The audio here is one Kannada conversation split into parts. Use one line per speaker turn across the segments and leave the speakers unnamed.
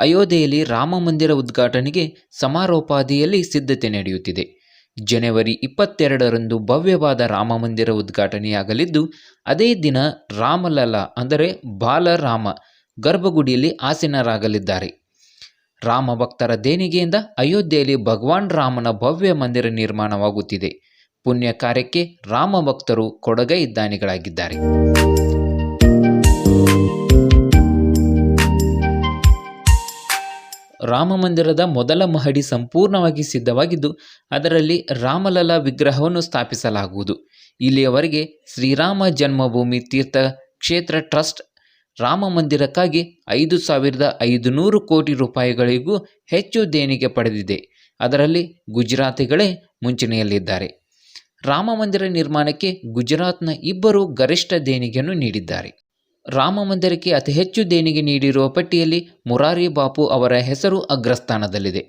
ಅಯೋಧ್ಯೆಯಲ್ಲಿ ರಾಮ ಮಂದಿರ ಉದ್ಘಾಟನೆಗೆ ಸಮಾರೋಪಾದಿಯಲ್ಲಿ ಸಿದ್ಧತೆ ನಡೆಯುತ್ತಿದೆ. ಜನವರಿ ಇಪ್ಪತ್ತೆರಡರಂದು ಭವ್ಯವಾದ ರಾಮ ಮಂದಿರ ಉದ್ಘಾಟನೆಯಾಗಲಿದ್ದು, ಅದೇ ದಿನ ರಾಮಲಲ ಅಂದರೆ ಬಾಲರಾಮ ಗರ್ಭಗುಡಿಯಲ್ಲಿ ಆಸೀನರಾಗಲಿದ್ದಾರೆ. ರಾಮ ಭಕ್ತರ ದೇಣಿಗೆಯಿಂದ ಅಯೋಧ್ಯೆಯಲ್ಲಿ ಭಗವಾನ್ ರಾಮನ ಭವ್ಯ ಮಂದಿರ ನಿರ್ಮಾಣವಾಗುತ್ತಿದೆ. ಪುಣ್ಯ ಕಾರ್ಯಕ್ಕೆ ರಾಮ ಭಕ್ತರು ಕೊಡಗೈ ದಾನಿಗಳಾಗಿದ್ದಾರೆ. ರಾಮ ಮಂದಿರದ ಮೊದಲ ಮಹಡಿ ಸಂಪೂರ್ಣವಾಗಿ ಸಿದ್ಧವಾಗಿದ್ದು, ಅದರಲ್ಲಿ ರಾಮಲಲಾ ವಿಗ್ರಹವನ್ನು ಸ್ಥಾಪಿಸಲಾಗುವುದು. ಇಲ್ಲಿಯವರೆಗೆ ಶ್ರೀರಾಮ ಜನ್ಮಭೂಮಿ ತೀರ್ಥ ಕ್ಷೇತ್ರ ಟ್ರಸ್ಟ್ ರಾಮ ಮಂದಿರಕ್ಕಾಗಿ ಐದು ಸಾವಿರದ ಐದು ನೂರು ಕೋಟಿ ರೂಪಾಯಿಗಳಿಗೂ ಹೆಚ್ಚು ದೇಣಿಗೆ ಪಡೆದಿದೆ. ಅದರಲ್ಲಿ ಗುಜರಾತಿಗಳೇ ಮುಂಚೂಣಿಯಲ್ಲಿದ್ದಾರೆ. ರಾಮ ಮಂದಿರ ನಿರ್ಮಾಣಕ್ಕೆ ಗುಜರಾತ್ನ ಇಬ್ಬರು ಗರಿಷ್ಠ ದೇಣಿಗೆಯನ್ನು ನೀಡಿದ್ದಾರೆ. ರಾಮ ಮಂದಿರಕ್ಕೆ ಅತಿ ಹೆಚ್ಚು ದೇಣಿಗೆ ನೀಡಿರುವ ಪಟ್ಟಿಯಲ್ಲಿ ಮುರಾರಿ ಬಾಪು ಅವರ ಹೆಸರು ಅಗ್ರಸ್ಥಾನದಲ್ಲಿದೆ.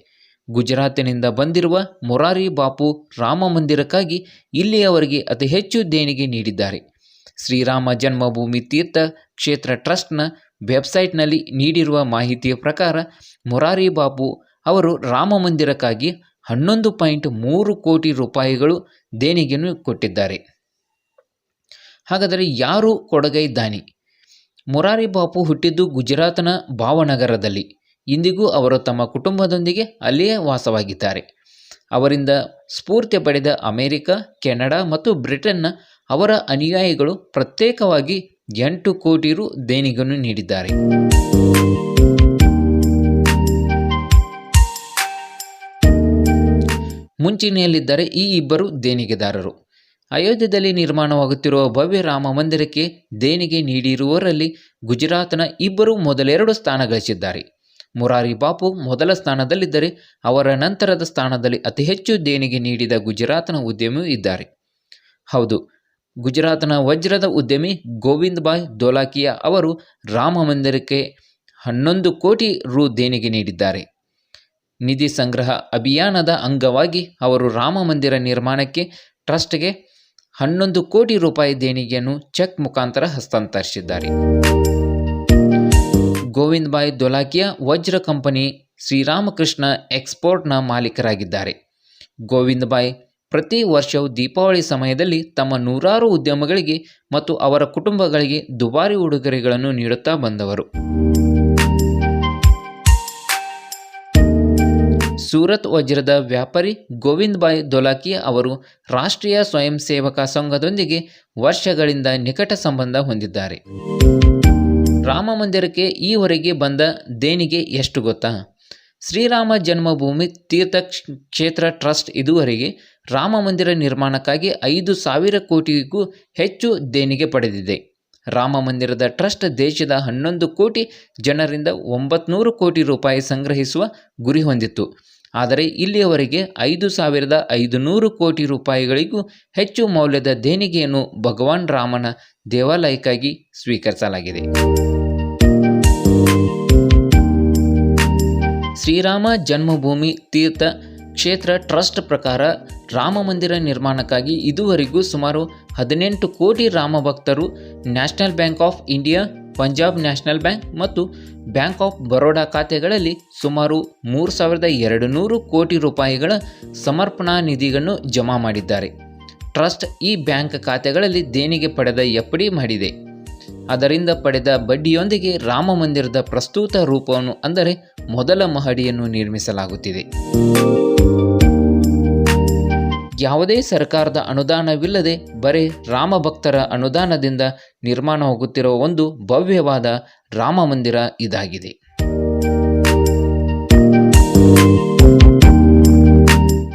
ಗುಜರಾತಿನಿಂದ ಬಂದಿರುವ ಮುರಾರಿ ಬಾಪು ರಾಮ ಮಂದಿರಕ್ಕಾಗಿ ಇಲ್ಲಿಯವರೆಗೆ ಅತಿ ಹೆಚ್ಚು ದೇಣಿಗೆ ನೀಡಿದ್ದಾರೆ. ಶ್ರೀರಾಮ ಜನ್ಮಭೂಮಿ ತೀರ್ಥ ಕ್ಷೇತ್ರ ಟ್ರಸ್ಟ್ನ ವೆಬ್ಸೈಟ್ನಲ್ಲಿ ನೀಡಿರುವ ಮಾಹಿತಿಯ ಪ್ರಕಾರ ಮುರಾರಿ ಬಾಪು ಅವರು ರಾಮ ಮಂದಿರಕ್ಕಾಗಿ ಹನ್ನೊಂದು ಪಾಯಿಂಟ್ ಮೂರು ಕೋಟಿ ರೂಪಾಯಿಗಳು ದೇಣಿಗೆಯನ್ನು ಕೊಟ್ಟಿದ್ದಾರೆ. ಹಾಗಾದರೆ ಯಾರು ಕೊಡಗೈ ದಾನಿ? ಮುರಾರಿ ಬಾಪು ಹುಟ್ಟಿದ್ದು ಗುಜರಾತ್ನ ಭಾವನಗರದಲ್ಲಿ. ಇಂದಿಗೂ ಅವರು ತಮ್ಮ ಕುಟುಂಬದೊಂದಿಗೆ ಅಲ್ಲಿಯೇ ವಾಸವಾಗಿದ್ದಾರೆ. ಅವರಿಂದ ಸ್ಫೂರ್ತಿ ಪಡೆದ ಅಮೆರಿಕ, ಕೆನಡಾ ಮತ್ತು ಬ್ರಿಟನ್ನ ಅವರ ಅನುಯಾಯಿಗಳು ಪ್ರತ್ಯೇಕವಾಗಿ ಎಂಟು ಕೋಟಿ ರು ದೇಣಿಗೆಯನ್ನು ನೀಡಿದ್ದಾರೆ. ಮುಂಚೂಣಿಯಲ್ಲಿದ್ದಾರೆ ಈ ಇಬ್ಬರು ದೇಣಿಗೆದಾರರು. ಅಯೋಧ್ಯೆಯಲ್ಲಿ ನಿರ್ಮಾಣವಾಗುತ್ತಿರುವ ಭವ್ಯ ರಾಮ ಮಂದಿರಕ್ಕೆ ದೇಣಿಗೆ ನೀಡಿರುವವರಲ್ಲಿ ಗುಜರಾತ್ನ ಇಬ್ಬರು ಮೊದಲೆರಡು ಸ್ಥಾನ ಗಳಿಸಿದ್ದಾರೆ. ಮುರಾರಿ ಬಾಪು ಮೊದಲ ಸ್ಥಾನದಲ್ಲಿದ್ದರೆ ಅವರ ನಂತರದ ಸ್ಥಾನದಲ್ಲಿ ಅತಿ ಹೆಚ್ಚು ದೇಣಿಗೆ ನೀಡಿದ ಗುಜರಾತ್ನ ಉದ್ಯಮಿಯೂ ಇದ್ದಾರೆ. ಹೌದು, ಗುಜರಾತ್ನ ವಜ್ರದ ಉದ್ಯಮಿ ಗೋವಿಂದ್ ಬಾಯ್ ದೋಲಾಕಿಯಾ ಅವರು ರಾಮ ಮಂದಿರಕ್ಕೆ ಹನ್ನೊಂದು ಕೋಟಿ ರು ದೇಣಿಗೆ ನೀಡಿದ್ದಾರೆ. ನಿಧಿ ಸಂಗ್ರಹ ಅಭಿಯಾನದ ಅಂಗವಾಗಿ ಅವರು ರಾಮ ಮಂದಿರ ನಿರ್ಮಾಣಕ್ಕೆ ಟ್ರಸ್ಟ್ಗೆ ಹನ್ನೊಂದು ಕೋಟಿ ರೂಪಾಯಿ ದೇಣಿಗೆಯನ್ನು ಚೆಕ್ ಮುಖಾಂತರ ಹಸ್ತಾಂತರಿಸಿದ್ದಾರೆ. ಗೋವಿಂದ್ ಬಾಯ್ ದೊಲಾಕಿಯಾ ವಜ್ರ ಕಂಪನಿ ಶ್ರೀರಾಮಕೃಷ್ಣ ಎಕ್ಸ್ಪೋರ್ಟ್ನ ಮಾಲೀಕರಾಗಿದ್ದಾರೆ. ಗೋವಿಂದ್ ಬಾಯ್ ಪ್ರತಿ ವರ್ಷವೂ ದೀಪಾವಳಿ ಸಮಯದಲ್ಲಿ ತಮ್ಮ ನೂರಾರು ಉದ್ಯಮಗಳಿಗೆ ಮತ್ತು ಅವರ ಕುಟುಂಬಗಳಿಗೆ ದುಬಾರಿ ಉಡುಗೊರೆಗಳನ್ನು ನೀಡುತ್ತಾ ಬಂದವರು. ಸೂರತ್ ವಜ್ರದ ವ್ಯಾಪಾರಿ ಗೋವಿಂದ್ ಬಾಯ್ ದೊಲಾಕಿ ಅವರು ರಾಷ್ಟ್ರೀಯ ಸ್ವಯಂ ಸೇವಕ ಸಂಘದೊಂದಿಗೆ ವರ್ಷಗಳಿಂದ ನಿಕಟ ಸಂಬಂಧ ಹೊಂದಿದ್ದಾರೆ. ರಾಮ ಮಂದಿರಕ್ಕೆ ಈವರೆಗೆ ಬಂದ ದೇಣಿಗೆ ಎಷ್ಟು ಗೊತ್ತಾ? ಶ್ರೀರಾಮ ಜನ್ಮಭೂಮಿ ತೀರ್ಥ ಕ್ಷೇತ್ರ ಟ್ರಸ್ಟ್ ಇದುವರೆಗೆ ರಾಮ ಮಂದಿರ ನಿರ್ಮಾಣಕ್ಕಾಗಿ ಐದು ಸಾವಿರ ಕೋಟಿಗೂ ಹೆಚ್ಚು ದೇಣಿಗೆ ಪಡೆದಿದೆ. ರಾಮ ಮಂದಿರದ ಟ್ರಸ್ಟ್ ದೇಶದ ಹನ್ನೊಂದು ಕೋಟಿ ಜನರಿಂದ ಒಂಬತ್ನೂರು ಕೋಟಿ ರೂಪಾಯಿ ಸಂಗ್ರಹಿಸುವ ಗುರಿ ಹೊಂದಿತ್ತು. ಆದರೆ ಇಲ್ಲಿಯವರೆಗೆ ಐದು ಸಾವಿರದ ಐದುನೂರು ಕೋಟಿ ರೂಪಾಯಿಗಳಿಗೂ ಹೆಚ್ಚು ಮೌಲ್ಯದ ದೇಣಿಗೆಯನ್ನು ಭಗವಾನ್ ರಾಮನ ದೇವಾಲಯಕ್ಕಾಗಿ ಸ್ವೀಕರಿಸಲಾಗಿದೆ. ಶ್ರೀರಾಮ ಜನ್ಮಭೂಮಿ ತೀರ್ಥ ಕ್ಷೇತ್ರ ಟ್ರಸ್ಟ್ ಪ್ರಕಾರ ರಾಮ ಮಂದಿರ ನಿರ್ಮಾಣಕ್ಕಾಗಿ ಇದುವರೆಗೂ ಸುಮಾರು ಹದಿನೆಂಟು ಕೋಟಿ ರಾಮ ಭಕ್ತರು national bank of India Punjab national bank ಮತ್ತು ಬ್ಯಾಂಕ್ ಆಫ್ ಬರೋಡಾ ಖಾತೆಗಳಲ್ಲಿ ಸುಮಾರು ಮೂರು ಸಾವಿರದ ಎರಡು ನೂರು ಕೋಟಿ ರೂಪಾಯಿಗಳ ಸಮರ್ಪಣಾ ನಿಧಿಗಳನ್ನು ಜಮಾ ಮಾಡಿದ್ದಾರೆ. ಟ್ರಸ್ಟ್ ಈ ಬ್ಯಾಂಕ್ ಖಾತೆಗಳಲ್ಲಿ ದೇಣಿಗೆ ಪಡೆದ ಎಫ್ಡಿ ಮಾಡಿದೆ. ಅದರಿಂದ ಪಡೆದ ಬಡ್ಡಿಯೊಂದಿಗೆ ರಾಮ ಮಂದಿರದ ಪ್ರಸ್ತುತ ರೂಪವನ್ನು ಅಂದರೆ ಮೊದಲ ಮಹಡಿಯನ್ನು ನಿರ್ಮಿಸಲಾಗುತ್ತಿದೆ. ಯಾವುದೇ ಸರ್ಕಾರದ ಅನುದಾನವಿಲ್ಲದೆ ಬರೇ ರಾಮ ಭಕ್ತರ ಅನುದಾನದಿಂದ ನಿರ್ಮಾಣವಾಗುತ್ತಿರುವ ಒಂದು ಭವ್ಯವಾದ ರಾಮ ಮಂದಿರ ಇದಾಗಿದೆ.